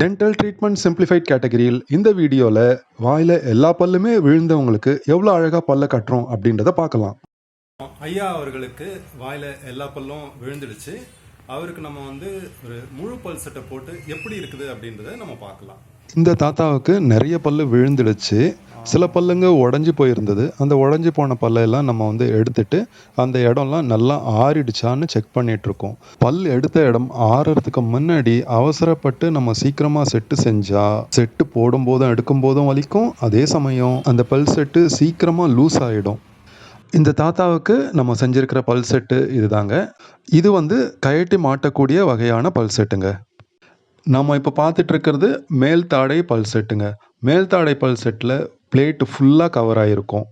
Dental treatment simplified கேட்டகரியில் இந்த வீடியோவில் வாயில் எல்லா பல்லுமே விழுந்தவங்களுக்கு எவ்வளோ அழகாக பல்ல கட்டுறோம் அப்படின்றத பார்க்கலாம். ஐயா அவர்களுக்கு வாயில் எல்லா பல்லும் விழுந்துடுச்சு. அவருக்கு நம்ம வந்து ஒரு முழு பல் செட்டை போட்டு எப்படி இருக்குது அப்படின்றத நம்ம பார்க்கலாம். இந்த தாத்தாவுக்கு நிறைய பல்லு விழுந்துடுச்சு. சில பல்லுங்க உடஞ்சி போயிருந்தது. அந்த உடஞ்சி போன பல்லெல்லாம் நம்ம வந்து எடுத்துட்டு அந்த இடம்லாம் நல்லா ஆறிடுச்சான்னு செக் பண்ணிகிட்ருக்கோம் பல் எடுத்த இடம் ஆறுறதுக்கு முன்னாடி அவசரப்பட்டு நம்ம சீக்கிரமாக செட்டு செஞ்சால் செட்டு போடும் போதும் எடுக்கும் போதும் வலிக்கும். அதே சமயம் அந்த பல் செட்டு சீக்கிரமாக லூஸ் ஆகிடும் இந்த தாத்தாவுக்கு நம்ம செஞ்சிருக்கிற பல் செட்டு இதுதாங்க. இது வந்து கயட்டி மாட்டக்கூடிய வகையான பல் செட்டுங்க. நம்ம இப்போ பார்த்துட்டு இருக்கிறது மேல் தாடை பல் செட்டுங்க. மேல் தாடை பல் செட்டில் பிளேட்டு ஃபுல்லாக கவர் ஆகிருக்கும்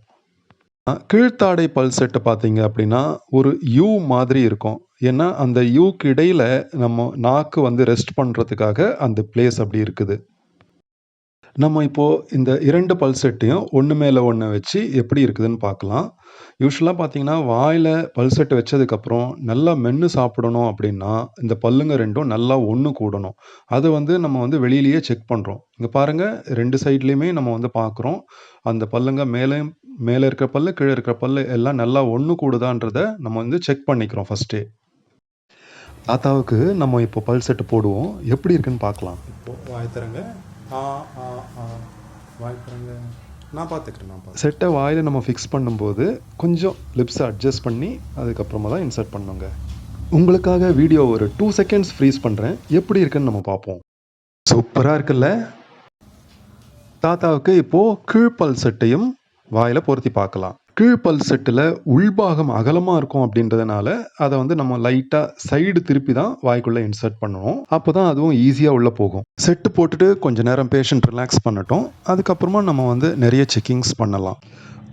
கீழ்த்தாடை பல் செட்டு பார்த்தீங்க அப்படின்னா ஒரு யூ மாதிரி இருக்கும். ஏன்னா அந்த யூக்கு இடையில் நம்ம நாக்கு வந்து ரெஸ்ட் பண்ணுறதுக்காக அந்த பிளேஸ் அப்படி இருக்குது. நம்ம இப்போது இந்த இரண்டு பல் செட்டையும் ஒன்று மேலே ஒன்று வச்சு எப்படி இருக்குதுன்னு பார்க்கலாம். யூஸ்வலாக பார்த்தீங்கன்னா வாயில் பல் செட்டு வச்சதுக்கப்புறம் நல்லா மென்று சாப்பிடணும் அப்படின்னா இந்த பல்லுங்க ரெண்டும் நல்லா ஒன்று கூடணும். அதை வந்து நம்ம வந்து வெளியிலேயே செக் பண்ணுறோம் இங்கே பாருங்கள் ரெண்டு சைட்லேயுமே நம்ம வந்து பார்க்குறோம். அந்த பல்லுங்க மேலே மேலே இருக்கிற பல்லு கீழே இருக்கிற பல்லு எல்லாம் நல்லா ஒன்று கூடுதான்றத நம்ம வந்து செக் பண்ணிக்கிறோம் ஃபஸ்ட்டே தாத்தாவுக்கு நம்ம இப்போ பல் செட்டு போடுவோம். எப்படி இருக்குன்னு பார்க்கலாம். இப்போ வாய் தரங்க ஆ ஆ ஆ. வாய் நான் பார்த்துக்கிறேன் நான் பார்த்து செட்டை வாயில் நம்ம ஃபிக்ஸ் பண்ணும்போது கொஞ்சம் லிப்ஸை அட்ஜஸ்ட் பண்ணி அதுக்கப்புறமா தான் இன்சர்ட் பண்ணுங்க. உங்களுக்காக வீடியோ ஒரு டூ செகண்ட்ஸ் ஃப்ரீஸ் பண்ணுறேன் எப்படி இருக்குன்னு நம்ம பார்ப்போம். சூப்பராக இருக்குல்ல? தாத்தாவுக்கு இப்போது கீழ்ப்பல் செட்டையும் வாயில் பொருத்தி பார்க்கலாம். கீழ்பல் செட்டில் உள்பாகம் அகலமாக இருக்கும் அப்படின்றதுனால அதை வந்து நம்ம லைட்டாக சைடு திருப்பி தான் வாய்க்குள்ளே இன்சர்ட் பண்ணணும். அப்போ தான் அதுவும் ஈஸியாக உள்ளே போகும். செட்டு போட்டுட்டு கொஞ்சம் நேரம் பேஷண்ட் ரிலாக்ஸ் பண்ணட்டும். அதுக்கப்புறமா நம்ம வந்து நிறைய செக்கிங்ஸ் பண்ணலாம்.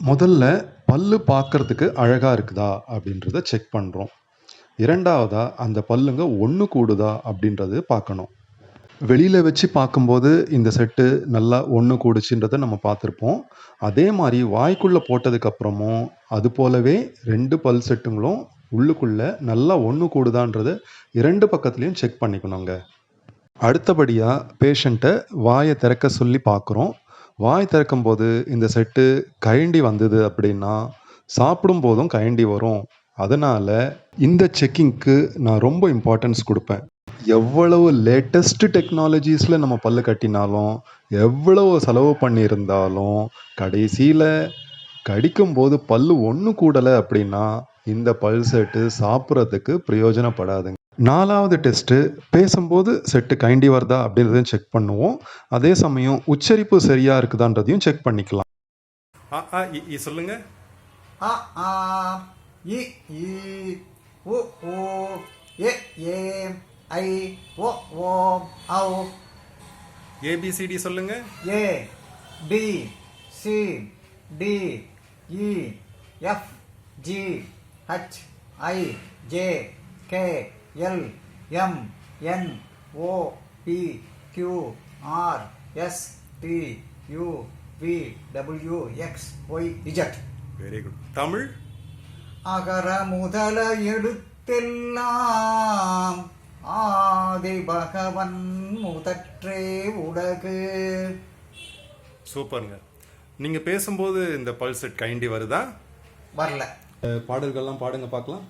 முதல்ல பல்லு பார்க்கறதுக்கு அழகாக இருக்குதா அப்படின்றத செக் பண்ணுறோம் இரண்டாவதாக அந்த பல்லுங்க ஒன்று கூடுதா அப்படின்றது பார்க்கணும். வெளியில் வச்சு பார்க்கும்போது இந்த செட்டு நல்லா ஒன்று கூடுச்சுன்றதை நம்ம பார்த்துருப்போம். அதே மாதிரி வாய்க்குள்ளே போட்டதுக்கப்புறமும் அது போலவே ரெண்டு பல் செட்டுங்களும் உள்ளுக்குள்ளே நல்லா ஒன்று கூடுதான்றதை இரண்டு பக்கத்துலேயும் செக் பண்ணிக்கணுங்க. அடுத்தபடியாக பேஷண்ட்டை வாயை திறக்க சொல்லி பார்க்குறோம். வாய் திறக்கும்போது இந்த செட்டு கயண்டி வந்தது அப்படின்னா சாப்பிடும் போதும் கயண்டி வரும். அதனால் இந்த செக்கிங்க்கு நான் ரொம்ப இம்பார்ட்டன்ஸ் கொடுப்பேன். எவ்வளவு லேட்டஸ்ட் டெக்னாலஜிஸில் நம்ம பல்லு கட்டினாலும் எவ்வளவு செலவு பண்ணியிருந்தாலும் கடைசியில் கடிக்கும்போது பல்லு ஒன்று கூடலை அப்படின்னா இந்த பல் செட்டு சாப்பிட்றதுக்கு பிரயோஜனப்படாதுங்க. நாலாவது டெஸ்ட்டு பேசும்போது செட்டு கைண்டி வருதா அப்படின்றதையும் செக் பண்ணுவோம். அதே சமயம் உச்சரிப்பு சரியாக இருக்குதான்றதையும் செக் பண்ணிக்கலாம். ஆ ஆ சொல்லுங்க. ஆ இ ஈ உ ஊ எ ஏ ஐ ஓ ஓ ஔ ஏபிசிடி சொல்லுங்க. A B C D E F G H I J K L M N O P Q R S T U V W X Y Z very good Tamil அகர முதல எழுத்தெல்லாம் ஆதி பகவன் முதற்றே உலகு சூப்பருங்க. நீங்க பேசும்போது இந்த பல் செட் கைண்டி வருதா? வரல. பாடல்கள்லாம் பாடுங்க பார்க்கலாம்.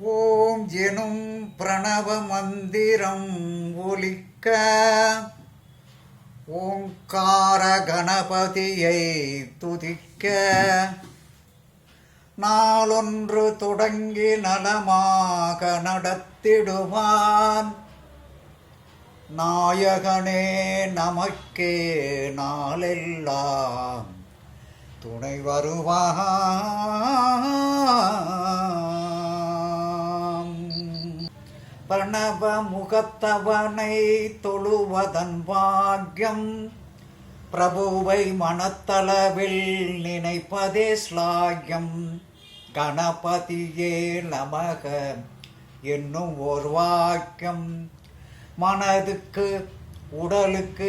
ஓம் எனும் பிரணவ மந்திரம் ஒலிக்க. ஓங்கார கணபதியை துதிக்க. நாளொன்று தொடங்கி நலமாக நடத்திடுவான். நாயகனே நமக்கே நாளெல்லாம் துணை வருவான். பிரணவ முகத்தவனை தொழுவதன் பாக்கியம் பிரபுவை மனத்தளவில் நினைப்பதே ஸ்லாகியம். கணபதியே நமக என்னும் ஒரு வாக்கியம். மனதுக்கு உடலுக்கு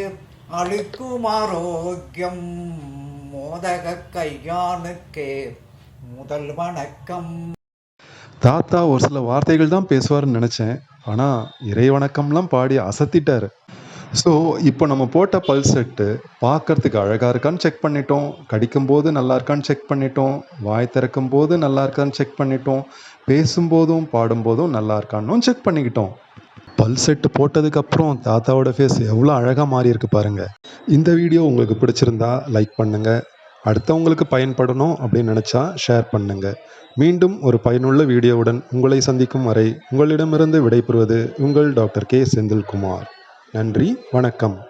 அளிக்கும் ஆரோக்கியம். மோதக கையானுக்கே முதல் வணக்கம். தாத்தா ஒரு சில வார்த்தைகள் தான் பேசுவார்னு நினச்சேன். ஆனால் இறைவணக்கம்லாம் பாடி அசத்திட்டாரு. ஸோ இப்போ நம்ம போட்ட பல் செட்டு பார்க்கறதுக்கு அழகாக இருக்கான்னு செக் பண்ணிட்டோம். கடிக்கும்போது நல்லா இருக்கான்னு செக் பண்ணிட்டோம். வாய் திறக்கும் போது நல்லா இருக்கான்னு செக் பண்ணிட்டோம். பேசும்போதும் பாடும்போதும் நல்லா இருக்கான்னும் செக் பண்ணிக்கிட்டோம். பல் செட்டு போட்டதுக்கப்புறம் தாத்தாவோட ஃபேஸ் எவ்வளோ அழகாக மாறி இருக்கு பாருங்க. இந்த வீடியோ உங்களுக்கு பிடிச்சிருந்தா லைக் பண்ணுங்க. அடுத்தவங்களுக்கு பயன்படணும் அப்படின்னு நினச்சா ஷேர் பண்ணுங்க. மீண்டும் ஒரு பயனுள்ள வீடியோவுடன் உங்களை சந்திக்கும் வரை உங்களிடமிருந்து விடைபெறுவது உங்கள் டாக்டர் கே செந்தில்குமார். நன்றி வணக்கம்.